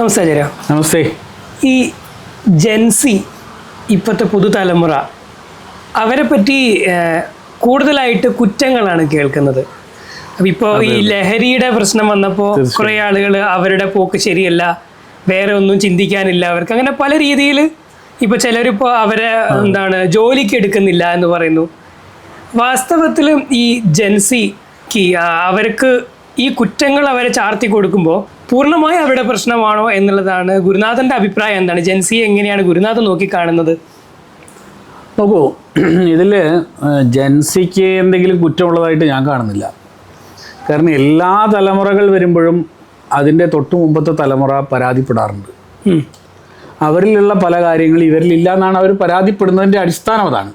നമസ്തേ ജര നമസ്തേ. ഈ ജെൻസി ഇപ്പോഴത്തെ പുതുതലമുറ അവരെ പറ്റി കൂടുതലായിട്ട് കുറ്റങ്ങളാണ് കേൾക്കുന്നത്. ഇപ്പോൾ ഈ ലഹരിയുടെ പ്രശ്നം വന്നപ്പോൾ കുറേ ആളുകൾ അവരുടെ പോക്ക് ശരിയല്ല വേറെ ഒന്നും ചിന്തിക്കാനില്ല അവർക്ക് അങ്ങനെ പല രീതിയിൽ ഇപ്പോൾ ചിലരിപ്പോൾ അവരെ എന്താണ് ജോലിക്ക് എടുക്കുന്നില്ല എന്ന് പറയുന്നു. വാസ്തവത്തിൽ ഈ ജെൻസിക്ക് അവർക്ക് ഈ കുറ്റങ്ങൾ അവരെ ചാർത്തി കൊടുക്കുമ്പോൾ പൂർണമായി അവരുടെ പ്രശ്നമാണോ എന്നുള്ളതാണ് ഗുരുനാഥന്റെ അഭിപ്രായം എന്താണ്? ജെൻസി എങ്ങനെയാണ് ഗുരുനാഥൻ നോക്കിക്കാണുന്നത്? നോക്കൂ ഇതിൽ ജെൻസിക്ക് എന്തെങ്കിലും കുറ്റമുള്ളതായിട്ട് ഞാൻ കാണുന്നില്ല. കാരണം എല്ലാ തലമുറകൾ വരുമ്പോഴും അതിന്റെ തൊട്ടു മുമ്പത്തെ തലമുറ പരാതിപ്പെടാറുണ്ട്. അവരിലുള്ള പല കാര്യങ്ങളും ഇവരിലില്ല എന്നാണ് അവർ പരാതിപ്പെടുന്നതിന്റെ അടിസ്ഥാനം അതാണ്.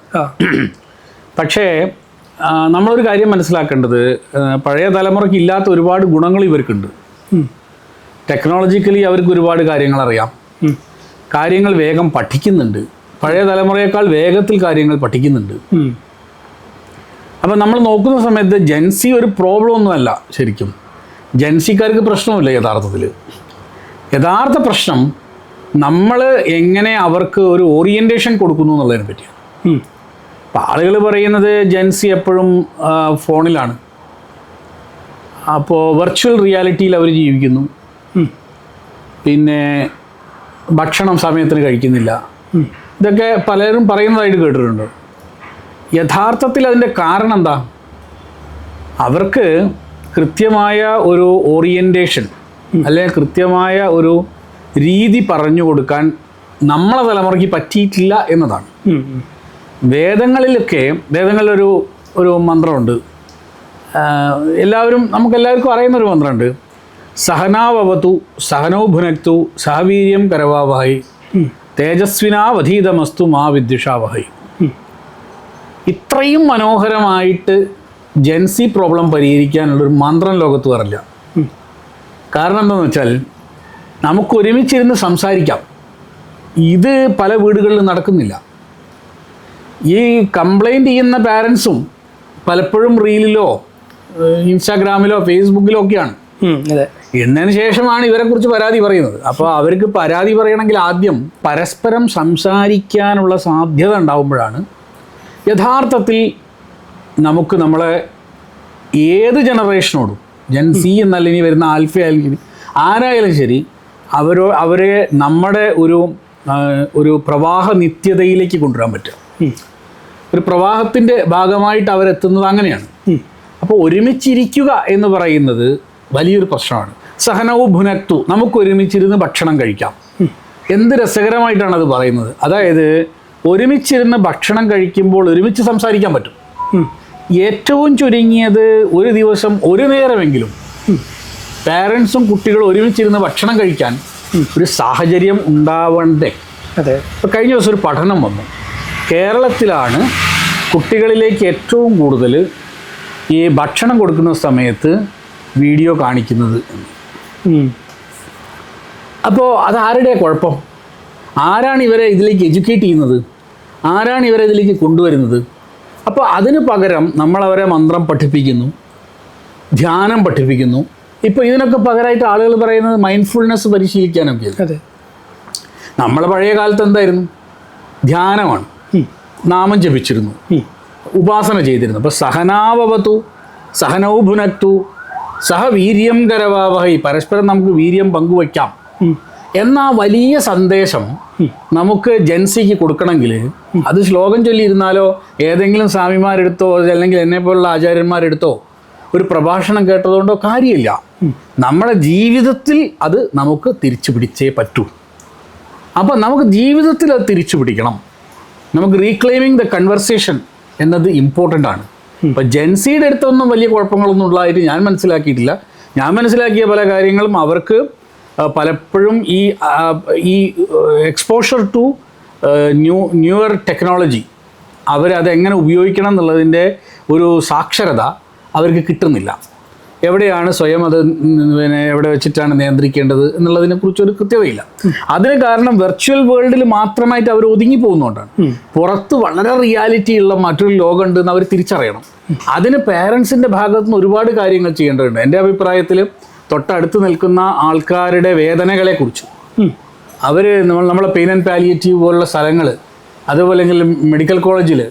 പക്ഷേ നമ്മളൊരു കാര്യം മനസ്സിലാക്കേണ്ടത് പഴയ തലമുറയ്ക്ക് ഇല്ലാത്ത ഒരുപാട് ഗുണങ്ങൾ ഇവർക്കുണ്ട്. ടെക്നോളജിക്കലി അവർക്ക് ഒരുപാട് കാര്യങ്ങൾ അറിയാം. കാര്യങ്ങൾ വേഗം പഠിക്കുന്നുണ്ട്. പഴയ തലമുറയേക്കാൾ വേഗത്തിൽ കാര്യങ്ങൾ പഠിക്കുന്നുണ്ട്. അപ്പം നമ്മൾ നോക്കുന്ന സമയത്ത് ജെൻസി ഒരു പ്രോബ്ലം ഒന്നുമല്ല ശരിക്കും. ജെൻസിക്കാർക്ക് പ്രശ്നമില്ല യഥാർത്ഥത്തിൽ. യഥാർത്ഥ പ്രശ്നം നമ്മൾ എങ്ങനെ അവർക്ക് ഒരു ഓറിയന്റേഷൻ കൊടുക്കുന്നു എന്നുള്ളതിനെ പറ്റിയാണ്. അപ്പം ആളുകൾ പറയുന്നത് ജെൻസി എപ്പോഴും ഫോണിലാണ്. അപ്പോൾ വെർച്വൽ റിയാലിറ്റിയിൽ അവർ ജീവിക്കുന്നു. പിന്നെ ഭക്ഷണം സമയത്തിന് കഴിക്കുന്നില്ല. ഇതൊക്കെ പലരും പറയുന്നതായിട്ട് കേട്ടിട്ടുണ്ട്. യഥാർത്ഥത്തിൽ അതിന്റെ കാരണം എന്താ? അവർക്ക് കൃത്യമായ ഒരു ഓറിയന്റേഷൻ അല്ലെങ്കിൽ കൃത്യമായ ഒരു രീതി പറഞ്ഞു കൊടുക്കാൻ നമ്മളെ തലമുറയ്ക്ക് പറ്റിയിട്ടില്ല എന്നതാണ്. വേദങ്ങളിലൊക്കെ വേദങ്ങളിലൊരു ഒരു മന്ത്രമുണ്ട്. എല്ലാവരും നമുക്കെല്ലാവർക്കും അറിയുന്നൊരു മന്ത്രമുണ്ട്. സഹനാവവതു സഹനോ ഭുനക്തു സഹവീര്യം കരവാവഹൈ തേജസ്വിനാ തേജസ്വിനാവധീതമസ്തു മാ വിദ്വിഷാവഹൈ. ഇത്രയും മനോഹരമായിട്ട് ജെൻസി പ്രോബ്ലം പരിഹരിക്കാനുള്ളൊരു മന്ത്രം ലോകത്ത് പറഞ്ഞില്ല കാരണം എന്താണെന്ന് വെച്ചാൽ നമുക്ക് ഒരുമിച്ചിരുന്ന് സംസാരിക്കാം. ഇത് പല വീടുകളിലും നടക്കുന്നില്ല. ഈ കംപ്ലൈന്റ് ചെയ്യുന്ന പാരൻസും പലപ്പോഴും റീലിലോ ഇൻസ്റ്റാഗ്രാമിലോ ഫേസ്ബുക്കിലോ ഒക്കെയാണ്. എന്നതിന് ശേഷമാണ് ഇവരെക്കുറിച്ച് പരാതി പറയുന്നത്. അപ്പോൾ അവർക്ക് പരാതി പറയണമെങ്കിൽ ആദ്യം പരസ്പരം സംസാരിക്കാനുള്ള സാധ്യത ഉണ്ടാകുമ്പോഴാണ് യഥാർത്ഥത്തിൽ നമുക്ക് നമ്മളെ ഏത് ജനറേഷനോടും ജൻ സി എന്നല്ല ഇനി വരുന്ന ആൽഫ ആയാലും ആരായാലും ശരി അവരോ അവരെ നമ്മുടെ ഒരു ഒരു പ്രവാഹ നിത്യതയിലേക്ക് കൊണ്ടുവരാൻ പറ്റും ഉം. ഒരു പ്രവാഹത്തിന്റെ ഭാഗമായിട്ട് അവരെത്തുന്നത് അങ്ങനെയാണ്. അപ്പോൾ ഒരുമിച്ചിരിക്കുക എന്ന് പറയുന്നത് വലിയൊരു പ്രശ്നമാണ്. സഹനവും ഭുനക്തു നമുക്ക് ഒരുമിച്ചിരുന്ന് ഭക്ഷണം കഴിക്കാം. എന്ത് രസകരമായിട്ടാണ് അത് പറയുന്നത്? അതായത് ഒരുമിച്ചിരുന്ന് ഭക്ഷണം കഴിക്കുമ്പോൾ ഒരുമിച്ച് സംസാരിക്കാൻ പറ്റും. ഏറ്റവും ചുരുങ്ങിയത് ഒരു ദിവസം ഒരു നേരമെങ്കിലും പാരൻസും കുട്ടികളും ഒരുമിച്ചിരുന്ന് ഭക്ഷണം കഴിക്കാൻ ഒരു സാഹചര്യം ഉണ്ടാവണ്ടേ? അതെ. കഴിഞ്ഞ ദിവസം ഒരു പഠനം വന്നു. കേരളത്തിലാണ് കുട്ടികളിലേക്ക് ഏറ്റവും കൂടുതൽ ഈ ഭക്ഷണം കൊടുക്കുന്ന സമയത്ത് വീഡിയോ കാണിക്കുന്നത്. അപ്പോൾ അത് ആരുടെ കുഴപ്പം? ആരാണ് ഇവരെ ഇതിലേക്ക് എഡ്യൂക്കേറ്റ് ചെയ്യുന്നത്? ആരാണ് ഇവരെ ഇതിലേക്ക് കൊണ്ടുവരുന്നത്? അപ്പോൾ അതിന് പകരം നമ്മളവരെ മന്ത്രം പഠിപ്പിക്കുന്നു ധ്യാനം പഠിപ്പിക്കുന്നു. ഇപ്പോൾ ഇതിനൊക്കെ പകരമായിട്ട് ആളുകൾ പറയുന്നത് മൈൻഡ്ഫുൾനെസ് പരിശീലിക്കാനൊക്കെ നമ്മൾ പഴയ കാലത്ത് എന്തായിരുന്നു? ധ്യാനമാണ്. നാമം ജപിച്ചിരുന്നു. ഉപാസന ചെയ്തിരുന്നു. അപ്പോൾ സഹനാവവതു സഹനൗ ഭുനത്തു സഹ വീര്യം കരവാവഹൈ പരസ്പരം നമുക്ക് വീര്യം പങ്കുവയ്ക്കാം. എന്ന വലിയ സന്ദേശം നമുക്ക് ജൻസിക്ക് കൊടുക്കണമെങ്കിൽ അത് ശ്ലോകം ചൊല്ലിയിരുന്നാലോ ഏതെങ്കിലും സ്വാമിമാരെടുത്തോ അല്ലെങ്കിൽ എന്നെ പോലുള്ള ആചാര്യന്മാരെടുത്തോ ഒരു പ്രഭാഷണം കേട്ടതുകൊണ്ടോ കാര്യമില്ല. നമ്മുടെ ജീവിതത്തിൽ അത് നമുക്ക് തിരിച്ചു പിടിച്ചേ പറ്റൂ. അപ്പം നമുക്ക് ജീവിതത്തിൽ അത് തിരിച്ചു പിടിക്കണം നമുക്ക് റീക്ലെയിമിങ് ദ കൺവെർസേഷൻ എന്നത് ഇമ്പോർട്ടന്റ് ആണ്. ഇപ്പം ജെൻസിയുടെ അടുത്തൊന്നും വലിയ കുഴപ്പങ്ങളൊന്നും ഉള്ളതായിട്ട് ഞാൻ മനസ്സിലാക്കിയിട്ടില്ല. ഞാൻ മനസ്സിലാക്കിയ പല കാര്യങ്ങളും അവർക്ക് പലപ്പോഴും ഈ ഈ exposure to new newer technology അവരതെങ്ങനെ ഉപയോഗിക്കണം എന്നുള്ളതിന്റെ ഒരു സാക്ഷരത അവർക്ക് കിട്ടുന്നില്ല. എവിടെയാണ് സ്വയം അത് പിന്നെ എവിടെ വെച്ചിട്ടാണ് നിയന്ത്രിക്കേണ്ടത് എന്നുള്ളതിനെ കുറിച്ച് ഒരു കൃത്യതയില്ല. അതിന് കാരണം വെർച്വൽ വേൾഡിൽ മാത്രമായിട്ട് അവർ ഒതുങ്ങി പോകുന്നതുകൊണ്ടാണ് പുറത്ത് വളരെ റിയാലിറ്റി ഉള്ള മറ്റൊരു ലോകമുണ്ട് എന്ന് അവർ തിരിച്ചറിയണം. അതിന് പേരൻസിന്റെ ഭാഗത്തു നിന്ന് ഒരുപാട് കാര്യങ്ങൾ ചെയ്യേണ്ടതുണ്ട്. എന്റെ അഭിപ്രായത്തിൽ തൊട്ടടുത്ത് നിൽക്കുന്ന ആൾക്കാരുടെ വേദനകളെ കുറിച്ച്. ഉം. അവർ നമ്മൾ നമ്മളെ പെയിൻ ആൻഡ് പാലിയേറ്റീവ് പോലുള്ള സ്ഥലങ്ങൾ അതുപോലെ മെഡിക്കൽ കോളേജിൽ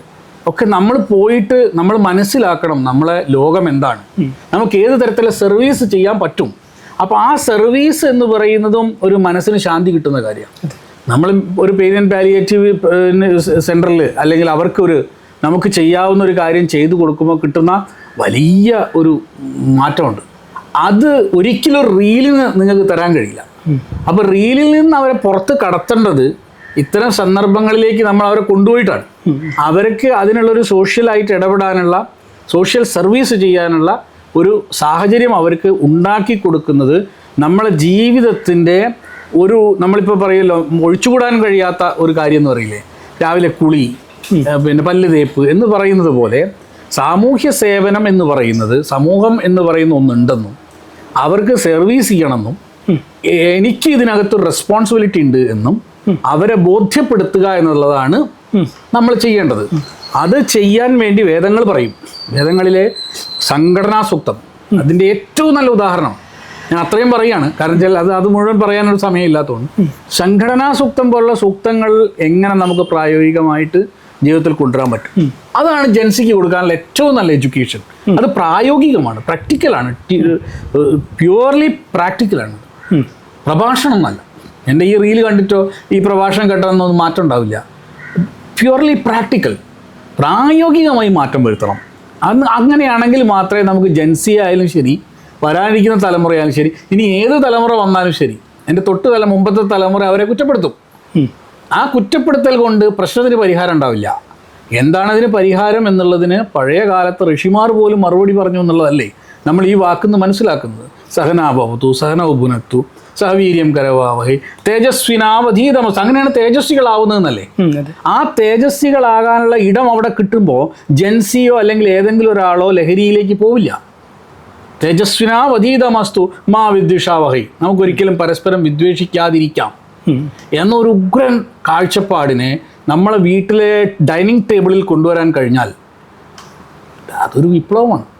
ഒക്കെ നമ്മൾ പോയിട്ട് നമ്മൾ മനസ്സിലാക്കണം നമ്മളെ ലോകം എന്താണ്. നമുക്ക് ഏത് തരത്തിലുള്ള സർവീസ് ചെയ്യാൻ പറ്റും. അപ്പോൾ ആ സർവീസ് എന്ന് പറയുന്നതും ഒരു മനസ്സിന് ശാന്തി കിട്ടുന്ന കാര്യമാണ്. നമ്മൾ ഒരു പേരിയൻ പാലിയേറ്റീവ് സെന്ററിൽ അല്ലെങ്കിൽ അവർക്കൊരു നമുക്ക് ചെയ്യാവുന്ന ഒരു കാര്യം ചെയ്തു കൊടുക്കുമ്പോൾ കിട്ടുന്ന വലിയ ഒരു മാറ്റമുണ്ട്. അത് ഒരിക്കലും ഒരു റീലിന് നിങ്ങൾക്ക് തരാൻ കഴിയില്ല. അപ്പോൾ റീലിൽ നിന്ന് അവരെ പുറത്ത് കടത്തേണ്ടത് ഇത്തരം സന്ദർഭങ്ങളിലേക്ക് നമ്മൾ അവരെ കൊണ്ടുപോയിട്ടാണ്. അവർക്ക് അതിനുള്ളൊരു സോഷ്യലായിട്ട് ഇടപെടാനുള്ള സോഷ്യൽ സർവീസ് ചെയ്യാനുള്ള ഒരു സാഹചര്യം അവർക്ക് ഉണ്ടാക്കി കൊടുക്കുന്നത് നമ്മളെ ജീവിതത്തിന്റെ ഒരു നമ്മളിപ്പോൾ പറയല്ലോ ഒഴിച്ചുകൂടാൻ കഴിയാത്ത ഒരു കാര്യം എന്ന് പറയില്ലേ? രാവിലെ കുളി പിന്നെ പല്ല് തേപ്പ് എന്ന് പറയുന്നത് പോലെ സാമൂഹ്യ സേവനം എന്ന് പറയുന്നത് സമൂഹം എന്ന് പറയുന്ന ഒന്നുണ്ടെന്നും അവർക്ക് സർവീസ് ചെയ്യണമെന്നും എനിക്ക് ഇതിനകത്തൊരു റെസ്പോൺസിബിലിറ്റി ഉണ്ട് എന്നും അവരെ ബോധ്യപ്പെടുത്തുക എന്നുള്ളതാണ് നമ്മൾ ചെയ്യേണ്ടത്. അത് ചെയ്യാൻ വേണ്ടി വേദങ്ങൾ പറയും. വേദങ്ങളിലെ സംഘടനാ സൂക്തം അതിന്റെ ഏറ്റവും നല്ല ഉദാഹരണം ഞാൻ അത്രയും പറയുകയാണ്. കാരണം വെച്ചാൽ അത് അത് മുഴുവൻ പറയാനൊരു സമയമില്ലാത്തതുകൊണ്ട്. സംഘടനാ സൂക്തം പോലുള്ള സൂക്തങ്ങൾ എങ്ങനെ നമുക്ക് പ്രായോഗികമായിട്ട് ജീവിതത്തിൽ കൊണ്ടുവരാൻ പറ്റും? അതാണ് ജെൻസിക്ക് കൊടുക്കാനുള്ള ഏറ്റവും നല്ല എഡ്യൂക്കേഷൻ. അത് പ്രായോഗികമാണ് പ്രാക്ടിക്കലാണ്. പ്യുവർലി പ്രാക്ടിക്കലാണ്. പ്രഭാഷണം എന്നല്ല എന്റെ ഈ റീൽ കണ്ടിട്ടോ ഈ പ്രഭാഷണം കേട്ടതെന്നൊന്നും മാറ്റം ഉണ്ടാവില്ല പ്യുവർലി പ്രാക്ടിക്കൽ പ്രായോഗികമായി മാറ്റം വരുത്തണം. അന്ന് അങ്ങനെയാണെങ്കിൽ മാത്രമേ നമുക്ക് ജൻസി ആയാലും ശരി വരാനിരിക്കുന്ന തലമുറയായാലും ശരി ഇനി ഏത് തലമുറ വന്നാലും ശരി എന്റെ തൊട്ട് തല മുമ്പത്തെ തലമുറ അവരെ കുറ്റപ്പെടുത്തും. ആ കുറ്റപ്പെടുത്തൽ കൊണ്ട് പ്രശ്നത്തിന് പരിഹാരം ഉണ്ടാവില്ല. എന്താണ് അതിന് പരിഹാരം എന്നുള്ളതിന് പഴയ കാലത്ത് ഋഷിമാർ പോലും മറുപടി പറഞ്ഞു എന്നുള്ളതല്ലേ? നമ്മൾ ഈ വാക്കുന്ന് മനസ്സിലാക്കുന്നത്. സഹനാഭവത്തു സഹനൗപുനത്തു സഹവീര്യം കരവാവഹി തേജസ്വിനാവധീതമസ് അങ്ങനെയാണ് തേജസ്വികളാവുന്നതെന്നല്ലേ? ആ തേജസ്വികളാകാനുള്ള ഇടം അവിടെ കിട്ടുമ്പോൾ ജൻസിയോ അല്ലെങ്കിൽ ഏതെങ്കിലും ഒരാളോ ലഹരിയിലേക്ക് പോവില്ല. തേജസ്വിനാവധീതമസ്തു മാ വിദ്വിഷാവഹി. നമുക്കൊരിക്കലും പരസ്പരം വിദ്വേഷിക്കാതിരിക്കാം. എന്നൊരു ഉഗ്രൻ കാഴ്ചപ്പാടിനെ നമ്മളെ വീട്ടിലെ ഡൈനിങ് ടേബിളിൽ കൊണ്ടുവരാൻ കഴിഞ്ഞാൽ അതൊരു വിപ്ലവമാണ്.